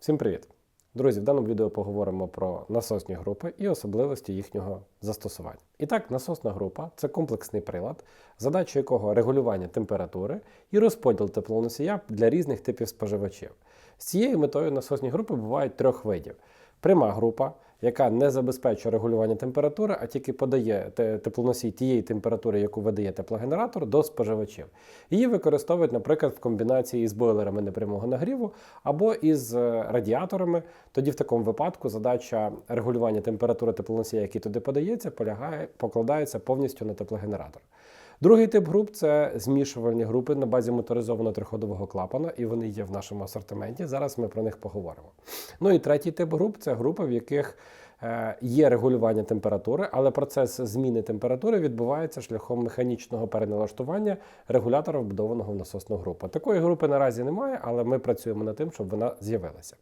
Всім привіт! Друзі, в даному відео поговоримо про насосні групи і особливості їхнього застосування. І так, насосна група це комплексний прилад, задача якого регулювання температури і розподіл теплоносія для різних типів споживачів. З цією метою насосні групи бувають трьох видів: пряма група, яка не забезпечує регулювання температури, а тільки подає теплоносій тієї температури, яку видає теплогенератор, до споживачів. Її використовують, наприклад, в комбінації з бойлерами непрямого нагріву або із е, радіаторами. Тоді в такому випадку задача регулювання температури теплоносія, який туди подається, полягає, покладається повністю на теплогенератор. Другий тип груп це змішувальні групи на базі моторизованого триходового клапана, і вони є в нашому асортименті. Зараз ми про них поговоримо. Ну і третій тип груп це групи, в яких е, є регулювання температури, але процес зміни температури відбувається шляхом механічного переналаштування регулятора, вбудованого в насосну групу. Такої групи наразі немає, але ми працюємо над тим, щоб вона з'явилася.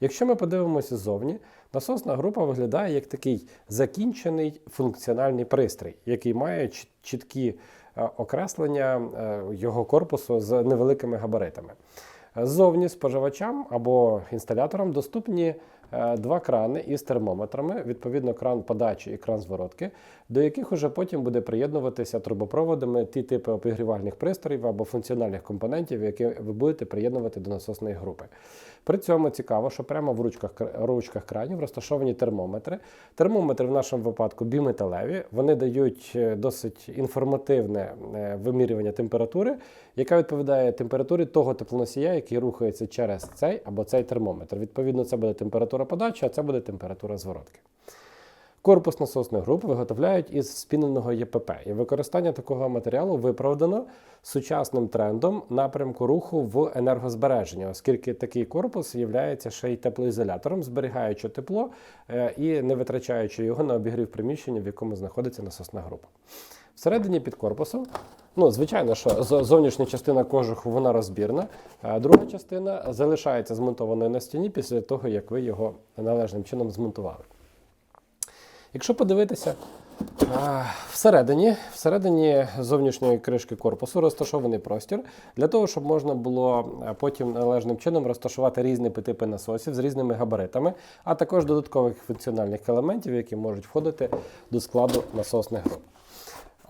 Якщо ми подивимося ззовні, насосна група виглядає як такий закінчений функціональний пристрій, який має чіткі е, окреслення е, його корпусу з невеликими габаритами. Ззовні споживачам або інсталяторам доступні е, два крани із термометрами, відповідно, кран подачі і кран зворотки, до яких уже потім буде приєднуватися трубопроводами ті типи обігрівальних пристроїв або функціональних компонентів, які ви будете приєднувати до насосної групи. При цьому цікаво, що прямо в ручках, ручках кранів розташовані термометри. Термометри в нашому випадку біметалеві, вони дають е, досить інформативне е, вимірювання температури, яка відповідає температурі того теплоносія, який рухається через цей або цей термометр. Відповідно, це буде температура подачі, а це буде температура зворотки. Корпус насосних груп виготовляють із спіненого ЄПП, і використання такого матеріалу виправдано сучасним трендом напрямку руху в енергозбереження, оскільки такий корпус є ще й теплоізолятором, зберігаючи тепло е, і не витрачаючи його на обігрів приміщення, в якому знаходиться насосна група. Всередині під корпусом, ну звичайно, що зовнішня частина кожуху вона розбірна, а друга частина залишається змонтованою на стіні після того, як ви його належним чином змонтували. Якщо подивитися, всередині, всередині зовнішньої кришки корпусу розташований простір для того, щоб можна було потім належним чином розташувати різні типи насосів з різними габаритами, а також додаткових функціональних елементів, які можуть входити до складу насосних груп.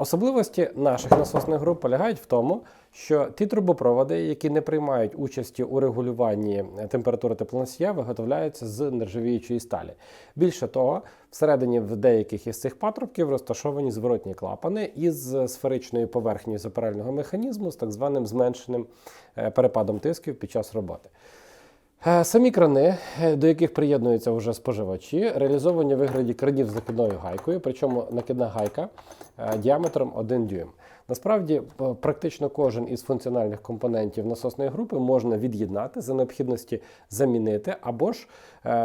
Особливості наших насосних груп полягають в тому, що ті трубопроводи, які не приймають участі у регулюванні температури теплоносія, виготовляються з нержавіючої сталі. Більше того, всередині в деяких із цих патрубків розташовані зворотні клапани із сферичною поверхнею запирального механізму з так званим зменшеним е, перепадом тисків під час роботи. Е, Самі крани, е, до яких приєднуються вже споживачі, реалізовані в вигляді кранів з накидною гайкою, причому накидна гайка е, діаметром 1 дюйм. Насправді, практично кожен із функціональних компонентів насосної групи можна від'єднати за необхідності замінити або ж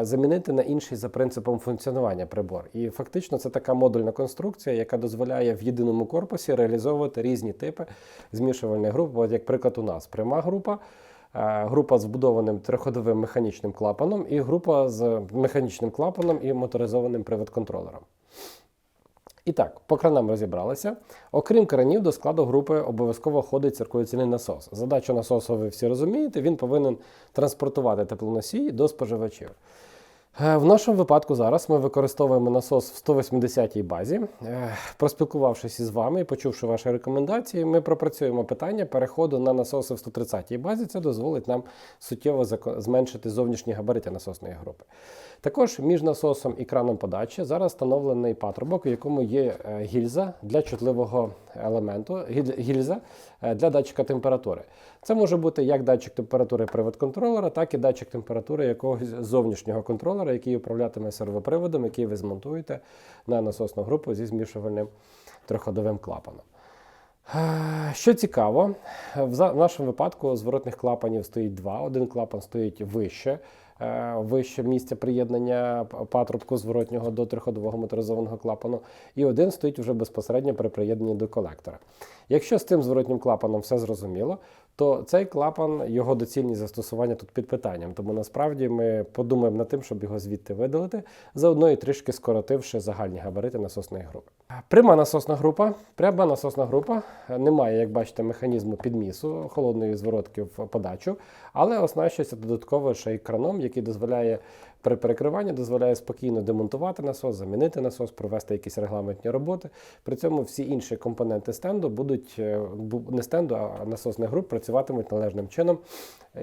замінити на інший за принципом функціонування прибор. І фактично це така модульна конструкція, яка дозволяє в єдиному корпусі реалізовувати різні типи змішувальних груп. От, як приклад, у нас пряма група. Е, Група з вбудованим триходовим механічним клапаном і група з механічним клапаном і моторизованим приводконтролером. І так, по кранам розібралися. Окрім кранів, до складу групи обов'язково входить циркуляційний насос. Задачу насосу ви всі розумієте, він повинен транспортувати теплоносій до споживачів. Е, В нашому випадку зараз ми використовуємо насос в 180-й базі. Е, Проспілкувавшись із вами і почувши ваші рекомендації, ми пропрацюємо питання переходу на насоси в 130-й базі. Це дозволить нам суттєво зменшити зовнішні габарити насосної групи. Також між насосом і краном подачі зараз встановлений патрубок, у якому є е, гільза для чутливого елементу, гільза е, для датчика температури. Це може бути як датчик температури привод-контролера, так і датчик температури якогось зовнішнього контролера, який управлятиме сервоприводом, який ви змонтуєте на насосну групу зі змішувальним триходовим клапаном. Е, Що цікаво, в нашому випадку зворотних клапанів стоїть два. Один клапан стоїть вище, вище місця приєднання патрубку зворотнього до триходового моторизованого клапану, і один стоїть вже безпосередньо при приєднанні до колектора. Якщо з цим зворотнім клапаном все зрозуміло, то цей клапан, його доцільність застосування тут під питанням. Тому насправді ми подумаємо над тим, щоб його звідти видалити, заодно і трішки скоротивши загальні габарити насосної групи. Пряма насосна група. Пряма насосна група е, не має, як бачите, механізму підмісу холодної зворотки в подачу, але оснащується додатково ще й краном, який дозволяє при перекриванні дозволяє спокійно демонтувати насос, замінити насос, провести якісь регламентні роботи. При цьому всі інші компоненти стенду будуть е, не стенду, а насосних груп працюватимуть належним чином.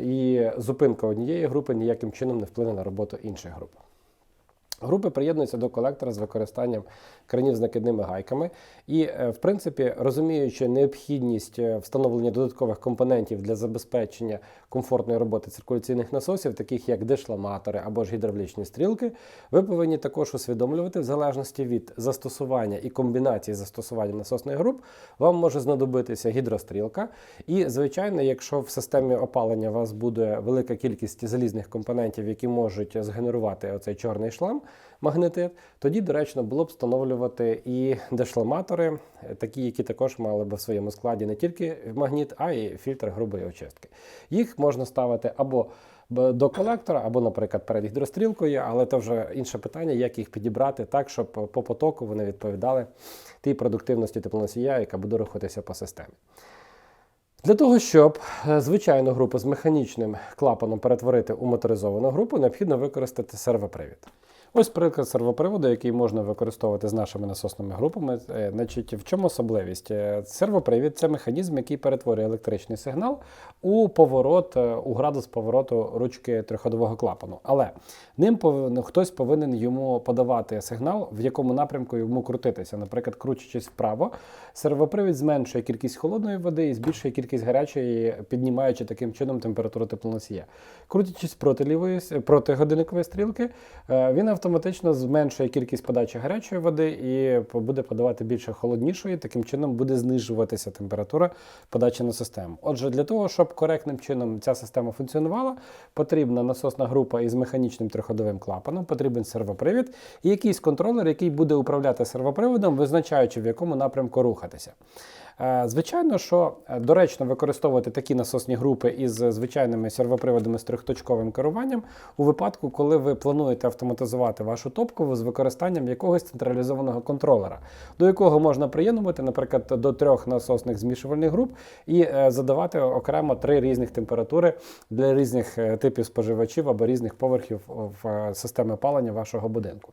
І зупинка однієї групи ніяким чином не вплине на роботу інших груп. Групи приєднуються до колектора з використанням кранів з накидними гайками. І, е, в принципі, розуміючи необхідність е, встановлення додаткових компонентів для забезпечення комфортної роботи циркуляційних насосів, таких як дешламатори або ж гідравлічні стрілки, ви повинні також усвідомлювати, в залежності від застосування і комбінації застосування насосних груп, вам може знадобитися гідрострілка. І, звичайно, якщо в системі опалення у вас буде велика кількість залізних компонентів, які можуть згенерувати оцей чорний шлам, магнетит, тоді доречно було б встановлювати і дешламатори, е, такі, які також мали б в своєму складі не тільки магніт, а й фільтр грубої очистки. Їх можна ставити або до колектора, або, наприклад, перед гідрострілкою, але це вже інше питання, як їх підібрати так, щоб по потоку вони відповідали тій продуктивності теплоносія, яка буде рухатися по системі. Для того, щоб е, звичайну групу з механічним клапаном перетворити у моторизовану групу, необхідно використати сервопривід. Ось приклад сервоприводу, який можна використовувати з нашими насосними групами. Е, Значить, в чому особливість? Е, Сервопривід це механізм, який перетворює електричний сигнал у поворот, е, у градус повороту ручки триходового клапану. Але ним повинен хтось повинен йому подавати сигнал, в якому напрямку йому крутитися. Наприклад, кручачись вправо, сервопривід зменшує кількість холодної води і збільшує кількість гарячої, піднімаючи таким чином температуру теплоносія. Крутячись проти лівої проти годинникової стрілки, він автоматично зменшує кількість подачі гарячої води і буде подавати більше холоднішої. Таким чином буде знижуватися температура подачі на систему. Отже, для того, щоб коректним чином ця система функціонувала, потрібна насосна група із механічним триходовим клапаном, потрібен сервопривід і якийсь контролер, який буде управляти сервоприводом, визначаючи в якому напрямку рухатися. Е, Звичайно, що е, доречно використовувати такі насосні групи із звичайними сервоприводами з трьохточковим керуванням у випадку, коли ви плануєте автоматизувати вашу топкову з використанням якогось централізованого контролера, до якого можна приєднувати, наприклад, до трьох насосних змішувальних груп і е, задавати окремо три різних температури для різних е, типів споживачів або різних поверхів в е, системи опалення вашого будинку.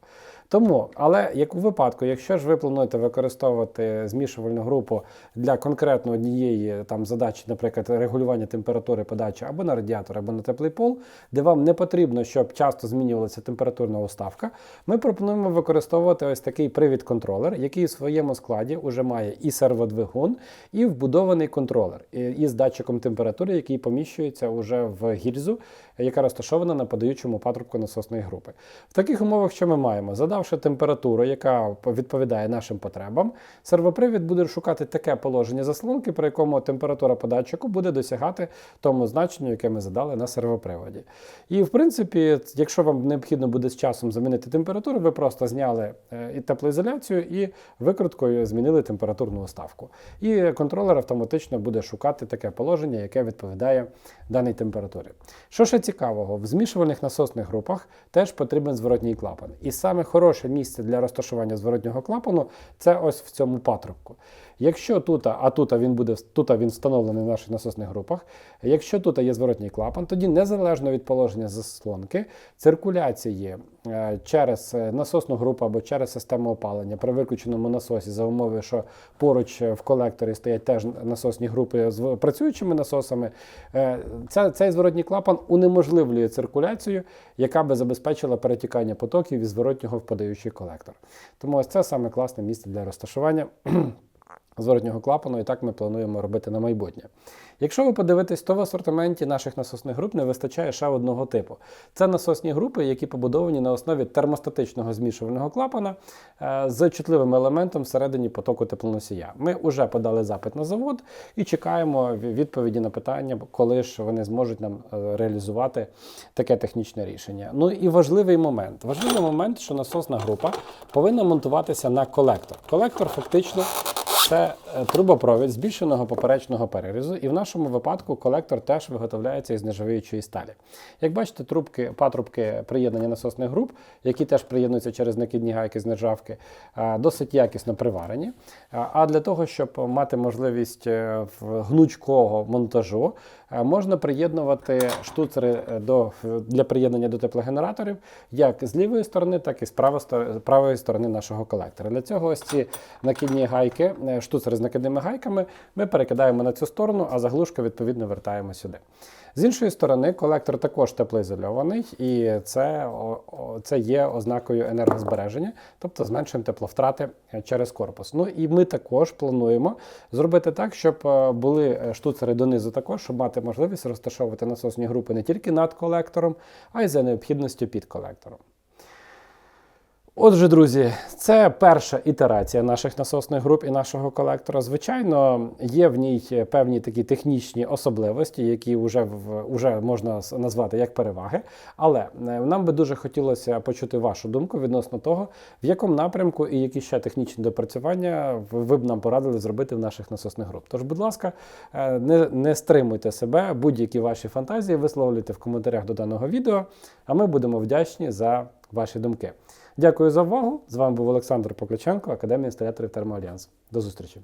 Тому, але як у випадку, якщо ж ви плануєте використовувати змішувальну групу для конкретно однієї там задачі, наприклад, регулювання температури подачі або на радіатор, або на теплий пол, де вам не потрібно, щоб часто змінювалася температурна уставка, ми пропонуємо використовувати ось такий привід-контролер, який у своєму складі вже має і серводвигун, і вбудований контролер із датчиком температури, який поміщується уже в гільзу, яка розташована на подаючому патрубку насосної групи. В таких умовах, що ми маємо? Задавши температуру, яка відповідає нашим потребам, сервопривід буде шукати таке положення заслонки, при якому температура податчику буде досягати тому значенню, яке ми задали на сервоприводі. І в принципі, якщо вам необхідно буде з часом замінити температуру, ви просто зняли е, і теплоізоляцію і викруткою змінили температурну уставку. І контролер автоматично буде шукати таке положення, яке відповідає даній температурі. Що ще цікавого, в змішувальних насосних групах теж потрібен зворотній клапан. І саме хороше місце для розташування зворотнього клапану це ось в цьому патрубку. Якщо тут, а тут він буде тут він встановлений в наших насосних групах, якщо тут є зворотній клапан, тоді незалежно від положення заслонки, циркуляції е, через е, насосну групу або через систему опалення при виключеному насосі за умови, що поруч е, в колекторі стоять теж насосні групи з працюючими насосами, цей зворотній клапан унеможливлює циркуляцію, яка би забезпечила перетікання потоків із зворотнього в подаючий колектор. Тому ось це саме класне місце для розташування зворотнього клапану, і так ми плануємо робити на майбутнє. Якщо ви подивитесь, то в асортименті наших насосних груп не вистачає ще одного типу. Це насосні групи, які побудовані на основі термостатичного змішувального клапана е, з чутливим елементом всередині потоку теплоносія. Ми вже подали запит на завод і чекаємо відповіді на питання, коли ж вони зможуть нам е, реалізувати таке технічне рішення. Ну і важливий момент. Важливий момент, що насосна група повинна монтуватися на колектор. Колектор фактично це е, трубопровід збільшеного поперечного перерізу, і в нашому випадку колектор теж виготовляється із нержавіючої сталі. Як бачите, трубки, патрубки приєднання насосних груп, які теж приєднуються через накидні гайки з нержавки, е, досить якісно приварені. Е, А для того, щоб мати можливість гнучкого монтажу, можна приєднувати штуцери е, до, для приєднання до теплогенераторів як з лівої сторони, так і з правої сторони нашого колектора. Для цього ось ці накидні гайки, е, штуцери з накидними гайками, ми перекидаємо на цю сторону, а заглушку відповідно вертаємо сюди. З іншої сторони, колектор також теплоізольований, і це, це є ознакою енергозбереження, тобто зменшуємо тепловтрати е, через корпус. Ну і ми також плануємо зробити так, щоб е, були е, штуцери донизу також, щоб мати можливість розташовувати насосні групи не тільки над колектором, а й за необхідністю під колектором. Отже, друзі, це перша ітерація наших насосних груп і нашого колектора. Звичайно, є в ній певні такі технічні особливості, які вже, вже можна назвати як переваги. Але е, нам би дуже хотілося почути вашу думку відносно того, в якому напрямку і які ще технічні допрацювання ви б нам порадили зробити в наших насосних груп. Тож, будь ласка, е, не, не стримуйте себе, будь-які ваші фантазії висловлюйте в коментарях до даного відео, а ми будемо вдячні за ваші думки. Дякую за увагу. З вами був Олександр Покличенко, Академія інсталяторів Термоальянс. До зустрічі.